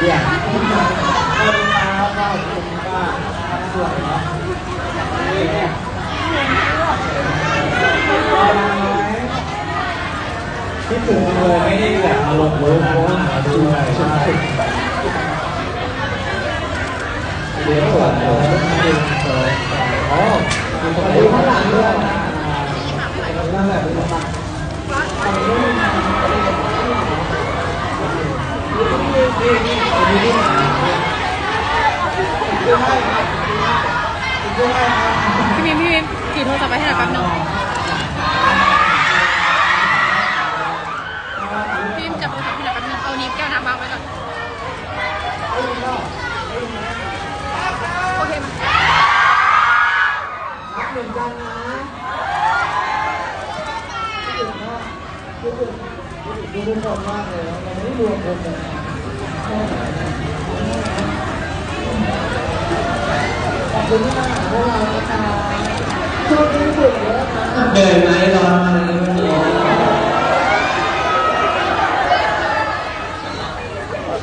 เดี๋ยวขอบคุณครับขอบคุณป้าสวยเนาะคิดถึงเลยไม่ได้แบบมาลงเวิร์กโค้ชด้วยใช่เดี๋ยวก่อนเดี๋ยวหนึ่งสองสามอ๋อดูข้างหลังด้วยนั่นแหละเป็นสมัคร พี่มิมพี่มิมจีโทรศัพท์ไปให้หน่อยแป๊บนึงพี่มิมจับโทรศัพท์ให้หน่อยแป๊บนึงเอานิ้วแก้วน้ำวางไว้ก่อนโอเคมา เหมือนกันนะคิดถึงคิดถึงทุกคนมากเลยเราไม่ได้รวมคนกันขอบคุณที่มาหาพวกเรานะคะช่วงนี้ฝึกเยอะนะ เหนื่อยไหมร้อนไหมวันนี้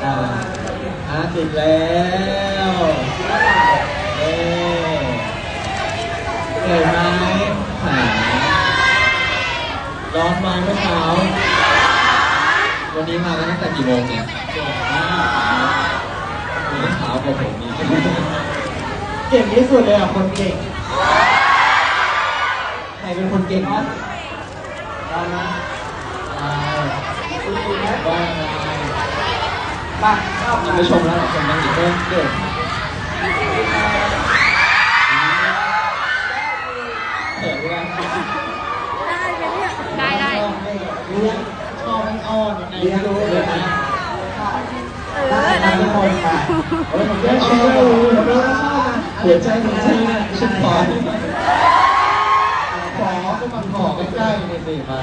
อ่าอะติดแล้วเอ้เหนื่อยไหมแหมร้อนไหมเมื่อเช้า วันนี้มาตั้งแต่กี่โมงเนี่ยวันนี้เช้ากว่าผมนี่เก่งที่สุดเลยอะคนเก่ง ใครเป็นคนเก่งนะเรานะอ่าว่าไงบ้านเข้าอย่ามาไปชมแล้วชมมันอีกเพิ่มเกิดเขินด้วย ได้ได้ เลี้ยงช อบมันอ่อนยังไงเรียนรู้เลยนะเออได้ทุกคนค่ะเฮ้ยผมก็ชอบหัวใจหัวใจชุดขอขอก็มาขอใกล้ๆนี่สิมา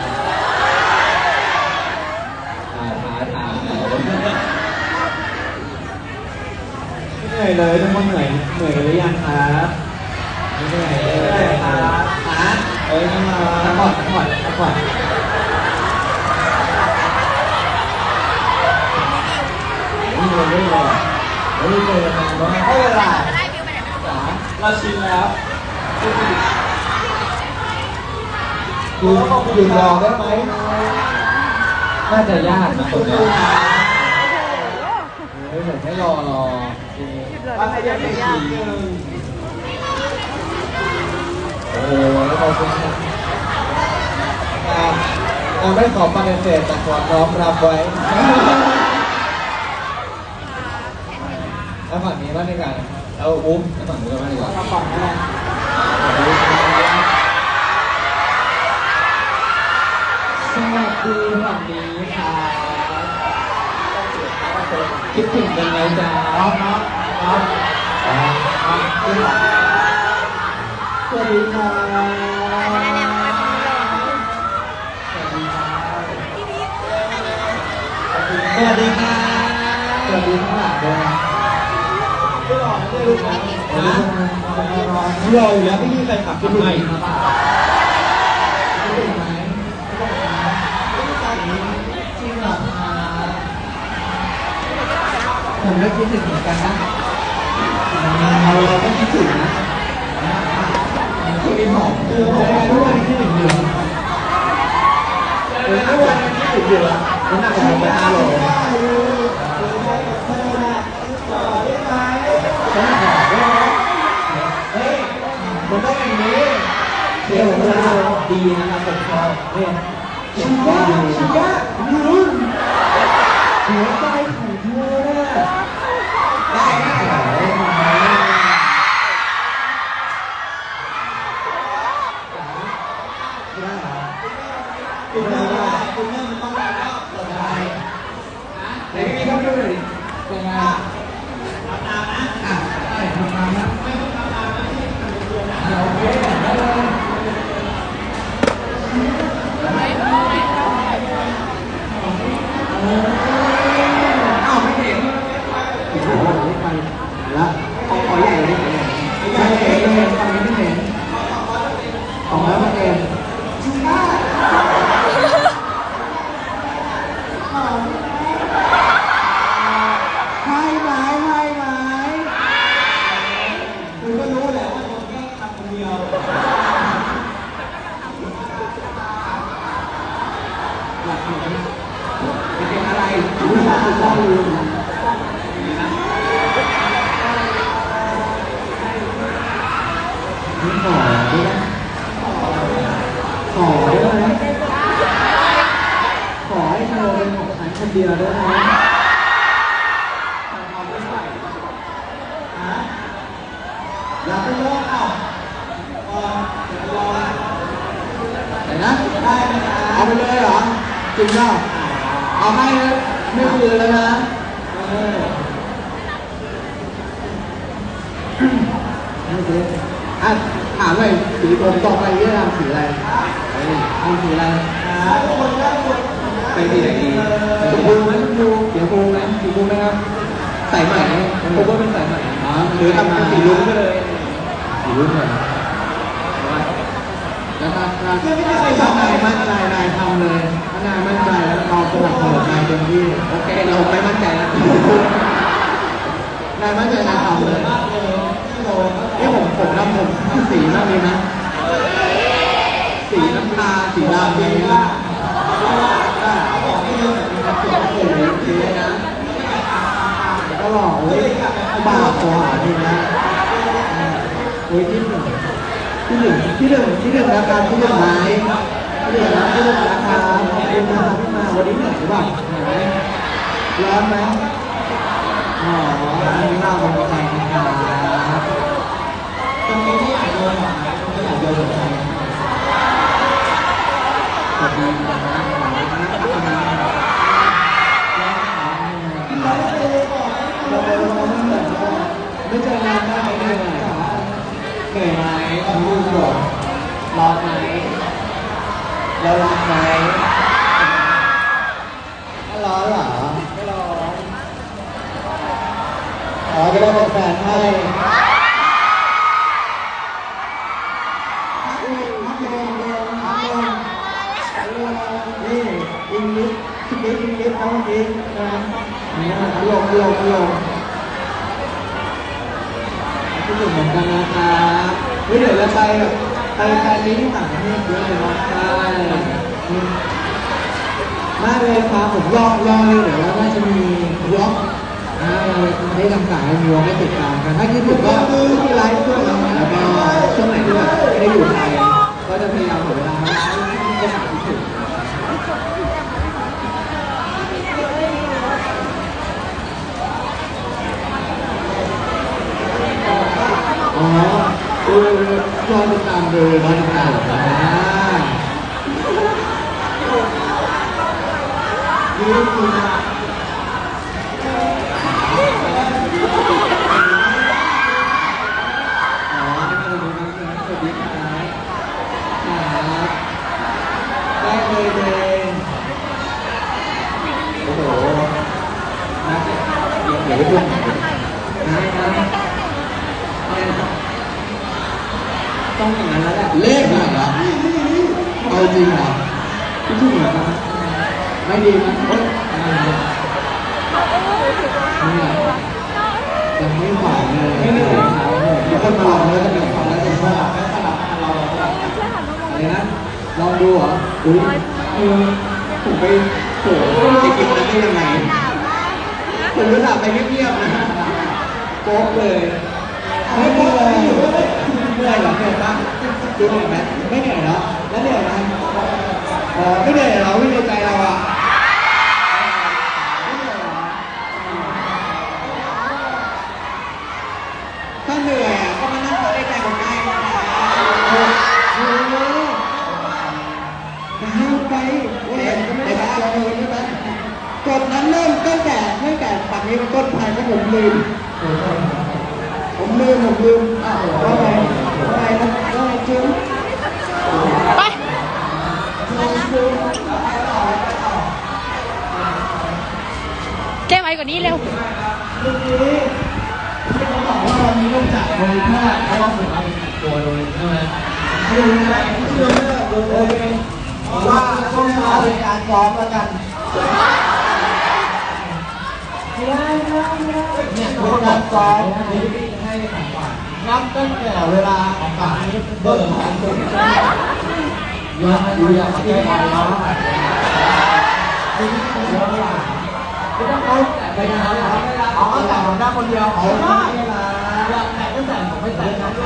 ถาถาถาเหนื่อยเลยทุกคนเหนื่อยเหนื่อยหรือยังครับเหนื่อยเลยครับฮะเอ้ยน่าพักผ่อนพักผ่อนพักผ่อน นี่เลยนี่เลยเฮ้เจอกันนานมากไม่เป็นไรได้วินไม่รู้จ๋าเราชินแล้วอยู่อยู่รอได้ไหมน่าจะยากนะคนเนี้ยเฮ้ยผมให้รอรอจริงว่าใครจะไปยากเกินโอ้โหขอบคุณครับอ่าไม่ขอปฏิเสธแต่ขอน้อมรับไว้ แล้วฝั่งนี้บ้างดีกว่าเอาอุ้มแล้วฝั่งนี้นบ้างดีกว่ามาก่อนนะสวัสดีครับสวัสดีฝั่งนี้ครับคิดถึงกันไหมจ๊ะน้องน้องน้องอ่าสวัสดีค่ะสวัสดีค่ะสวัสดีข้างหลังด้วย รออยู่แล้วไม่มีใครขับขึ้นไปผมก็คิดถึงเหมือนกันนะเราเราก็คิดถึงนะคุณมีหอมคือทุกวันคิดถึงอยู่เออทุกวันคิดถึงอยู่น้ำหนักผมไปห้าโลน้ำหนักหอมด้วยนะเฮ้ยมันต้องอย่างนี้ เดี๋ยวผมจะดีนะครับผมชอบเนี่ยชูก้าชูก้ายืนหัวใจของเธอเนี่ยได้ไหมได้เหรอคุณแม่คุณแม่มันต้องได้ก็ได้ไหนพี่เข้าดูหน่อยดิเป็นไง เดี๋ยวโอเคได้เลย อ้าวไม่เห็นโอ้โหไม่ไปแล้วขอขอใหญ่เลยไม่เห็นเลยตอนนี้ไม่เห็นของแล้วมาเองชูก้าใช่ ผู้ชายชอบลืมนี่ขอได้ไหมขอได้ไหมขอให้เธอเป็นของฉันคนเดียวได้ไหมฮะอยาไปโลกเอาก่อนเดี๋ยวรอนะ ได้ไหมนะเอาไปเลยเหรอ จริงเปล่าเอาให้นะไม่คืนแล้วนะเออไม่คืนอะถามหน่อยสีผมต่อไปที่ทำสีอะไรเฮ้ยทำสีอะไรไปสีไหนดีชมพูไหมชมพูเขียวพูไหมสีพูไหมครับสายใหม่ไหมผมว่าเป็นสายใหม่อ๋อหรือทำเป็นสีลุ้งไปเลยสีลุ้งเลยแล้วถ้าถ้าถ้า นายมั่นใจนายทำเลยถ้านายมั่นใจแล้วเราสนับสนุนนายเต็มที่โอเคเราไม่มั่นใจแล้วนายมั่นใจนายทำเลยนี่ผมผมทำผมทำสีมากเลยนะสีน้ำตาสีดำอย่างนี้บอกให้เลือกแบบนี้นะสีโอ้โหสีเลยนะก็หล่อเว้ยบาปกว่านี่นะโอ้ยที่หนึ่ง ที่หนึ่งที่หนึ่งที่หนึ่งนะครับที่หนึ่งไหมที่หนึ่งนะที่หนึ่งนะครับขอบคุณนะครับที่มาวันนี้หนื่อยหรือเปล่าเหนื่อยไหมร้อนไหม อ๋ออันนี้เราเป็นใจนะครับตรงนี้ที่อยากโดนหรอไม่อยากโดนหัวใจสวัสดีนะไม่เจอนานได้ไหมเหนื่อยเหนื่อยไหมต้องพูดก่อนร้อนไหมแล้วร้อนไหมไม่ร้อนเหรอไม่ร้อน อ๋อจะได้เป็นแฟนให้นี่อิง ลิสคิดลิสคิดลิสเขาเองนะนี่นะลงลงลงคิดถึงเหมือนกันนะครับเฮ้ยเดี๋ยวเราไปแบบไปแฟนนี้ที่ต่างประเทศด้วยเลยเนาะใช่มาเลยครับผมรอรอเลยเดี๋ยวเราน่าจะมีวอล์กได้ทำสายมีวงให้ติดตามกันถ้าคิดถึงก็มีไลฟ์ด้วยนะแล้วก็ช่วงไหนที่แบบไม่ได้อยู่ไทยก็จะพยายามหาเวลามาไลฟ์ที่จะหาคิดถึง อ๋อเออรอติดตามเลยรอติดตามอ่าดีดีนะ อ๋อนี่คือรู้นะสวัสดีครับครับได้เลยเลยโอ้โหนะเดี๋ยวเดี๋ยวไปดูนะนะต้องอย่างนั้นแล้วแหละเลขเหรอเอาจริงเหรอพี่ชุ่มเหรอครับไม่ดีมั้ยโอ๊ยนี่ยังไม่ไหวเลยไม่เหนื่อยครับเดี๋ยวคนมาลองแล้วจะเป็นความรักเป็นว่าไม่สลับกันเราอะไร นะลองดูเหรออุ้ยเออผมไปโผล่ไปกินนั้นได้ยังไงผมรู้สึกไปเงียบๆนะโป๊กเลยไม่เหนื่อยเหนื่อยเหรอเหนื่อยปะดูเหนื่อยไหมไม่เหนื่อยเหรอแล้วเหนื่อยไหมอ๋อไม่เหนื่อยเราไม่ในใจเราอะ กฎนั้นเริ่มตั้งแต่ตั้งแต่ปัจนี้เป็นต้นไปเพราะผมลืมผมลืมผมลืมอ้าวว่าไงว่าไงนะว่าไงจึงไปแก้ไว้กว่านี้เร็วเรื่องนี้ที่เขาบอกว่าวันนี้ต้องจัดโดยแพทย์เพราะว่าผมเอาตัวโดยใช่ไหมไม่รู้นะไม่รู้นะโดยโดยเป็นว่าช่วงเช้าเป็นการซ้อมแล้วกัน ได้ได้ได้เนี่ยเป็นการซ้อมนี่ให้ของขวัญนับตั้งแต่เวลาของขวัญเบิกของจนย้อนมาดูอย่างใกล้ๆเนาะนี่คือเวลาไปนะอ๋อแต่ผมได้คนเดียวเอาเอาได้ได้ละอยากแต่งก็แต่งผมไม่แต่งนะไ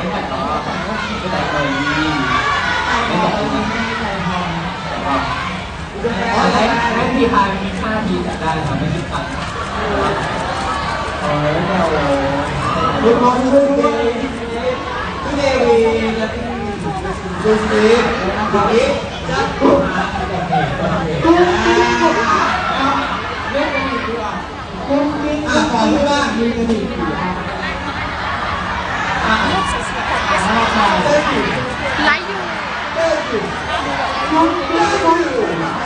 ม่แต่งต่อไม่แต่งเลยไม่แต่ ให้พี่พายมีค่าทีแต่ได้ทำไม่คิดตัดโอ้ยเราลูกน้องช่วยด้วยพี่เดวีและพี่ดูสิดูสิจัดกูกูเล่นกันอีกดีกว่ากุ้งกิ้งอะก่อนที่บ้านมีกันอีกกี่อันอะไลฟ์อยู่กุ้งกิ้งกุ้งมีกันอีกทั้งหมดกี่อันแล้วอยู่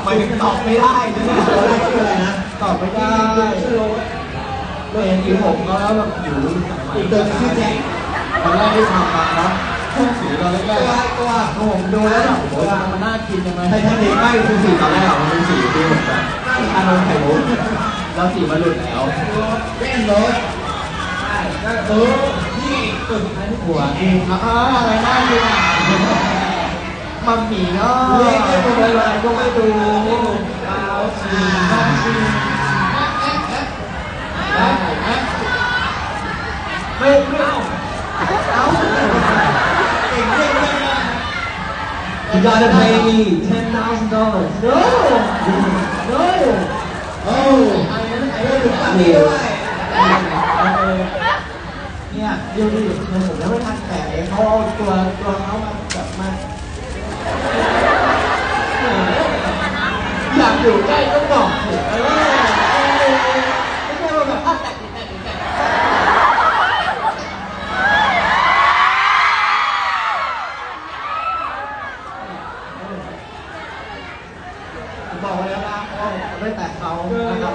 หมายถึงตอบไม่ได้นะตัวแรกชื่ออะไรนะ ตอบไม่ได้เมื่อกี้ผมก็แล้วแบบอยู่สายใหม่อีกตัวชื่อแจ็คตอนแรกที่ทำมาเนาะช่วงสีตอนแรกตัวๆตัวผมดูแล้วแบบโอ้ยมันน่ากินยังไงไททานิกไม่คือสีตอนแรกมันเป็นสีที่เหมือานนท์ไข่มุกแล้วสีมันหลุดแล้วเล่นรถเออนี่ตึกอันนี้หัวเองอะอะไรน่ากินอะ มัมมี่เนาะเล่นไม่เป็นไรก็ไม่ดูเอาอ่าได้ไหมไม่ไม่เอาเอาเก่งเก่งเลยนะ You gotta pay me ten thousand dollars. No, no. โอ้ไอ้เรื่องถึงฝั่งนี้ด้วยเนี่ยดูดิผมยังไม่ทันแตะเลยเขาเอาตัวตัวเขามา แบบมาอยากอยู่ใกล้ก็บอกสิเออไม่ใช่ว่าแบบอะแตะแตะแตะผมบอกไว้แล้วนะว่าผมจะไม่แตะเขานะครับ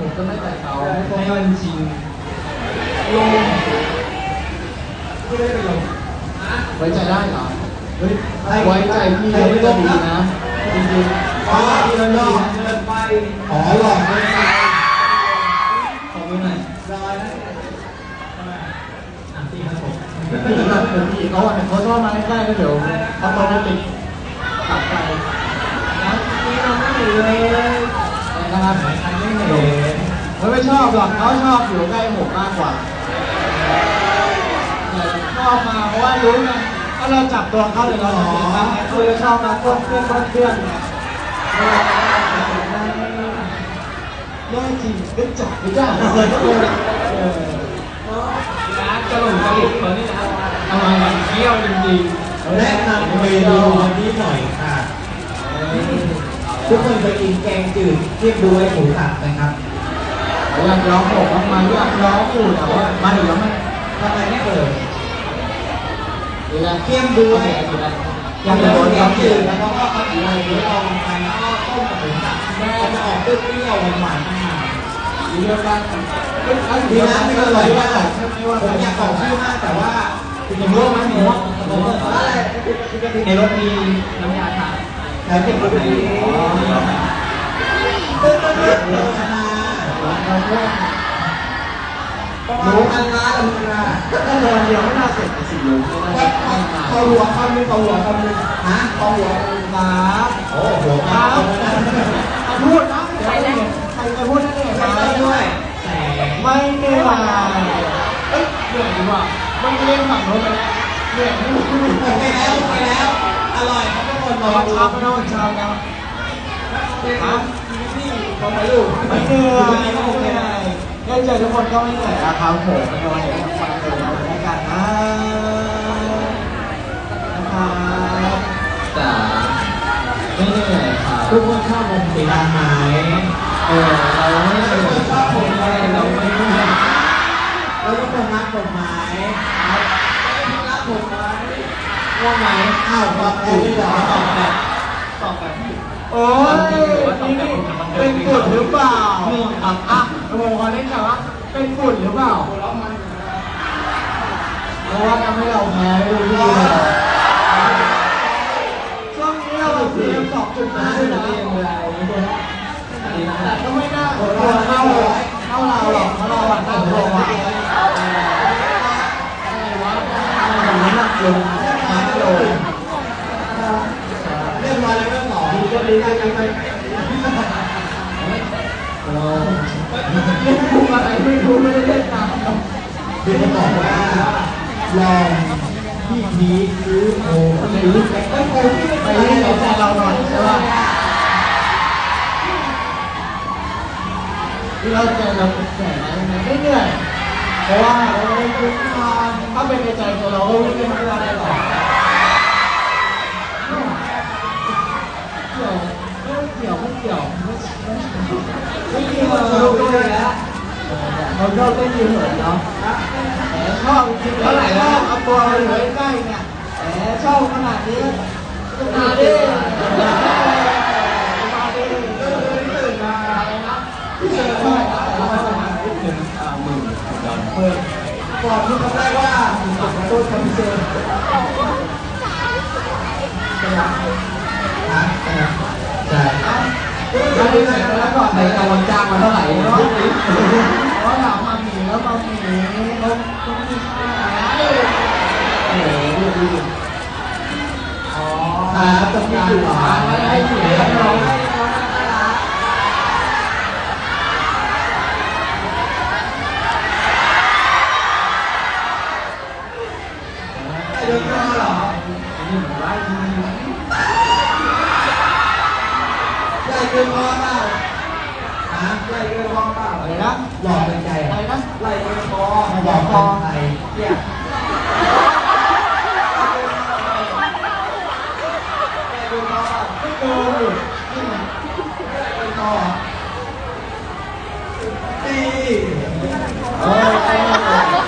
ผมจะไม่แตะเขาเพราะว่าจริงๆ ลงไม่ได้ไปลงไว้ใจได้เหรอ เฮ้ย ไว้ใจพี่เราไม่ต้องดีนะ จริงๆ อ๋อ พี่ เดิ เรา น ไม่ รอ ดี บ นะ เดินไปอ๋อหลอกเลยขอมือหน่อยรอยนะอะพี่ครับผม ไม่ถึงแบบผมพี่เขาอะเขาชอบมาใกล้ๆก็เดี๋ยวเขาตอนนี้ติดตัดไปนะนี่เราไม่หนีเลยนะครับ ไม่เห็น เขาไม่ชอบหรอกเขาชอบอยู่ใกล้ผมมากกว่าชอบมาเพราะว่ารู้ไงถ้าเราจับตัวเขาเดี๋ยวเราจะเสียตังค์ไงเขาเลยชอบมาป้วนเพื่อนป้วนเพื่อนไงแย่จริงก็จับไม่ได้เลยก็เลยเออร้านกระหล่ำกระหลิบเขานี่นะทำไมมันเที่ยวจริงๆแนะนำเมนูวันนี้หน่อยค่ะ ทุกคนเคยกินแกงจืดเรียบด้วยหมูสับนะครับ อยากร้องผมบ้างไหมอยากร้องอยู่แต่ว่ามาถึงแล้วมันทำอะไมไม่เปิดเวนะเค็มด้วยเดี๋ยวนะอยากจะโดนแกงจืดแล้วก็เอาผัดอะไรหรือเอาไปแล้วก็ต้มกับหมูสับมันจะออกเปรี้ยวหวานๆเดียวกันดีนะไม่อร่อยมากผมอยากบอกชื่อมากแต่ว่าคุณจะรู้ไหมหมูในรถมีน้ำยาทาแต่เป็นรถมีตึ๊ด ตึ๊ดตึ๊ดเลยนะหมูอันละอันะถ้าเดินเดียวไม่น่าเสร็จในสี่โลวัดเขาหัวคำนึงเขาหัวคำนึงฮะเขาหัวครับโอ้หัวครับำพูดนะใครได้ใครจะพูดได้เลยใส่ได้ด้วยแต่ไม่เหนื่อยเอ้ยเหนื่อยดีกว่ามันเล่นฝั่งโน้นไปแล้วเหนื่อยไม่พูดไปแล้วไปแล้วอร่อยครับทุกคนรออนดูเช้าไม่ต้องช้าแล้วฮะเขาไปลูกไม่เหนื่อยไม่เหนื่อยได้เจอทุกคนก็ไม่เหนื่อยนะครับผมเป็นวันไหนก็ฟังกันแล้วกันนะนะครับจ๋าไม่เหนื่อยค่ะทุกคนชอบวงสีดำไหมเออเราไม่เหนื่อยชอบผมไม่อะไรเราเราไม่ไม่เหนื่อยแล้วทุกคนรักผมไหมรักผมไหมว่าไหมอ้าวบอกเลยดีกว่าตอบแบบ โอ้ยนี่นี่เป็นฝุ่นหรือเปล่านี่ครับอะโอ้โหขอเล่นกันว่าเป็นฝุ่นหรือเปล่าเพราะว่าทำให้เราแพ้ไม่รู้ที่เลยช่วงนี้เราเพียสองจุดห้าเลยนะแต่ก็ไม่น่าโหดเท่าเท่าเราหรอกเพราะเราอะน่ากลัวอะอะไรวะอะไรน้ำหนักลงห้าโลเรียบร้อยแล้วเรื่อง สองดีก็ดีก็ดีไปเราเล่นมุกอะไรไม่รู้ไม่ได้เล่นตามคือจะบอกว่าลองพี่พีคหรือโอ้อไอ้โอ้ที่ไปไปเล่เล่นนกับแฟนเราหน่อยใช่ป่ะป่ะที่เราเจอเราแสนนะไม่เหนื่อยเพราะว่าเราไม่ได้ทุกทางถ้าเป็นในใจของเราก็วิ่งไม่ได้ได้หรอกเกี่ยวไม่เกี่ยวไม่เกี่ ไม่เกี่ยวสนุกด้วยแล้วเราชอบเต้นยืนเหมือนเนาะแหมชอบจริงๆแล้วไหนชอบเอาตัวมาอยู่ใกล้ๆเนี่ยแหมชอบขนาดนี้มาดิมาดิตื่นมาพี่เจอใช่ไหมเราไม่สามารถพูดถึงอ่ามือดอนเปิดก่อนที่เขาได้ว่าขอโทษครับพี่เจใช่ มาดิเสร็จแล้วก่อนในกำลังจ้างมาเท่าไหร่เนาะเพราะถามมาหมีแล้วมาหมีเขาเขามีค่าเออดูดูอ๋อครับตรงกลางเหรอให้เสียงเราให้ เดินมาเหรอ นี่เหมือนไล่ที่นี่ ใหญ่เกินพอเปล่าฮะใหญ่เกินพอเปล่า อะไรนะ หล่อเป็นใจ อะไรนะ ไหลเกินพอหล่อเป็นใจเนี่ยเกินพอเปล่า ไม่เกินดินี่ไง เกินพอตี เออเออ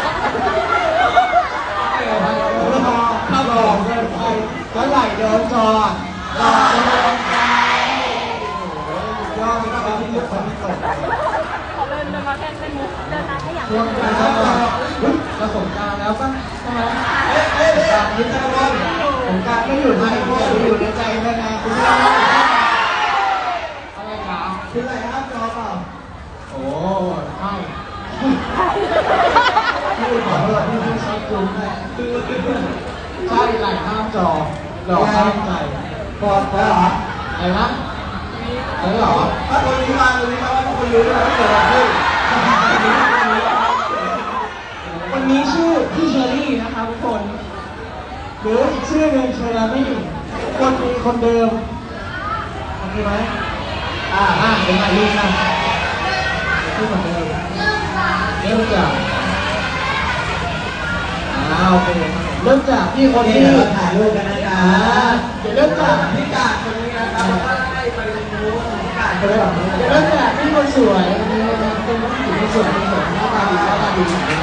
ถ้าบอกเกินไปก็ไหลเดินจอดหล่อเดินไป โอ้โหยอดเป็นคนที่ทุกคนตกขอเดินเดินมาแค่เป็นมุกเดินมาแค่อย่างช่วงการผสมการแล้วป่ะใช่ไหมเอ๊ะเอ๊ะเอ๊ะยินดีต้อนรับผมการไม่อยู่ในอยู่ในใจแม่นาคุณผู้ชมอะไรครับคืออะไรครับจอเปล่าโอ้ใช่พี่ขอโทษที่พี่ชอบจุ๊บใช่ไหลข้ามจอหลอกข้ามใจพอแล้วเหรออะไรนะ อะไรหรอถ้าคนนี้มาคนนี้มาว่าทุกคนรู้แล้วว่าเกิดอะไรขึ้นวันนี้ชื่อพี่เชอรี่นะครับทุกคนหรืออีกชื่อหนึ่งเชอรี่คนดีคนเดิมโอเคไหมอ่าอ่าเป็นไงลูกนะชื่อเหมือนเดิมเริ่มจากอ่าโอเคเริ่มจากพี่คนนี่ที่เดี๋ยวเราถ่ายรูปกันนะครัอ่าบเดี๋ยวเริ่มจากพิกาดคนนี้นะครับแล้วก็ไล่ไป ตรงนู้นพิกาดเดี๋ยวเริ่มจากพี่คนสวยวันนี้เป็นผู้หญิงที่สวยที่สวยหน้าตาดีหน้าตาดีอย่างนี้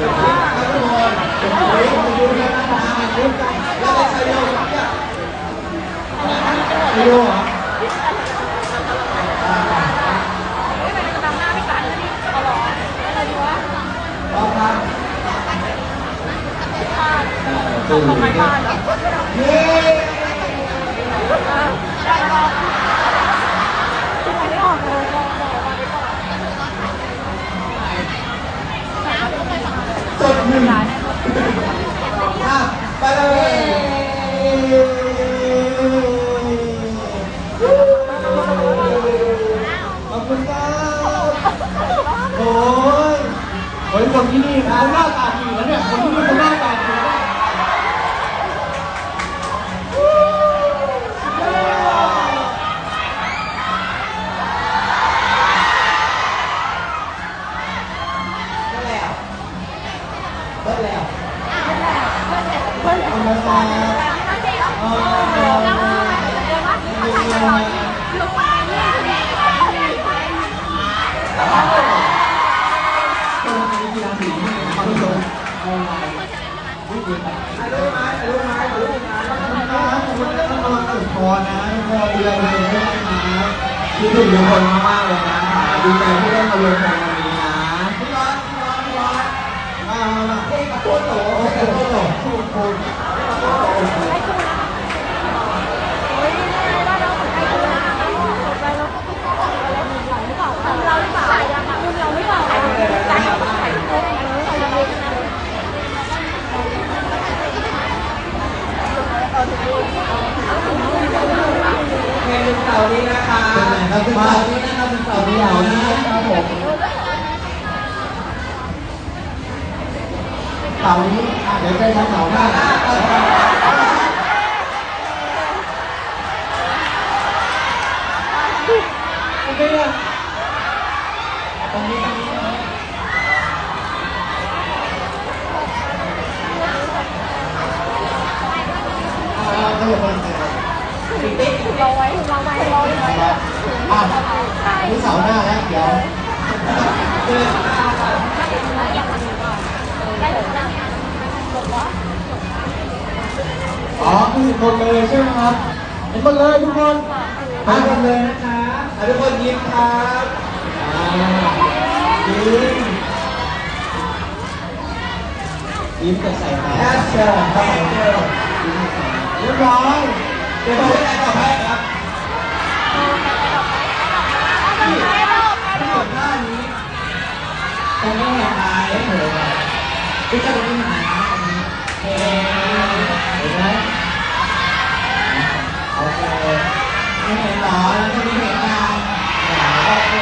ทุกคนผมไปดูกันนะครับแล้วก็ใช้โย เนี่ยไม่รู้เหรอไม่เป็นกำลังหน้าไม่กันแล้วนี่เอาหรออะไรดีวะพร้อมครับทำไมบ้านเหรอเย้ได้หรอไม่ออกเลยบอกมาดีกว่าจดหนึ่งอะไปเลยขอบคุณครับโอ้ยโอ้ยคนที่นี่เขาหน้าตาดีแล้วเนี่ย คนที่นี่เขาหน้า เอามาใส่เออคนนี้กีฬาสีนี่เขาไลงเอาอะไรที่ดีครับถ่ายรูปไหมถ่ายรูปไหมถ่ายรูปไหมขอบคุณครับขอบคุณนะครับนอนสุดคอนะพอดูแลตัวเองด้วยนะครับคิดถึงทุกคนมากๆเลยนะดีใจที่ได้มารวมกันวันนี้นะ พี่ร้อนพี่ร้อนพี่ร้อนมามามาเฮ้ยกระโปรงโตกระโปรงโตคู่คู่ ให้คู่นะคะโอ้ยได้แล้วให้คู่นะคะไปแล้วเราหรือเปล่าเราหรือเปล่าคุณเราหรือเปล่าการถ่ายคู่ใครจะรู้นะ เพลงหนึ่งเสาร์นี้นะคะครับเป็นเสาร์นี้นะครับเป็นเสาร์นี้นะครับผมเสาร์นี้อะเดี๋ยวเจอกันเสาร์หน้าโอเคอะตรงนี้ตรงนี้ตรงนี้ อ่าอย่าเพิ่งเจอกันเราไว้ราไว้เราไว้อะนี่เสาร์หน้าแล้วเดี๋ยวอ๋อคือหมดเลยใช่ไหมครับเห็นหมดเลยทุกคนมาหมดเลยนะคะอะทุกคนยิ้มครับอ่ายิ้มยิ้มจะใส่ตาแอสเซอร์แอสเซอร์ เรียบร้อยเดี๋ยวเราไปไหนต่อไปครับที่ที่หน้านี้ตรงนี้หายเหมือนกันพี่จะตรงนี้หายนะตรงนี้เฮ้เห็นไหมโอเคไม่เห็นหรอแล้วจะมีเหตุการณ์โอเค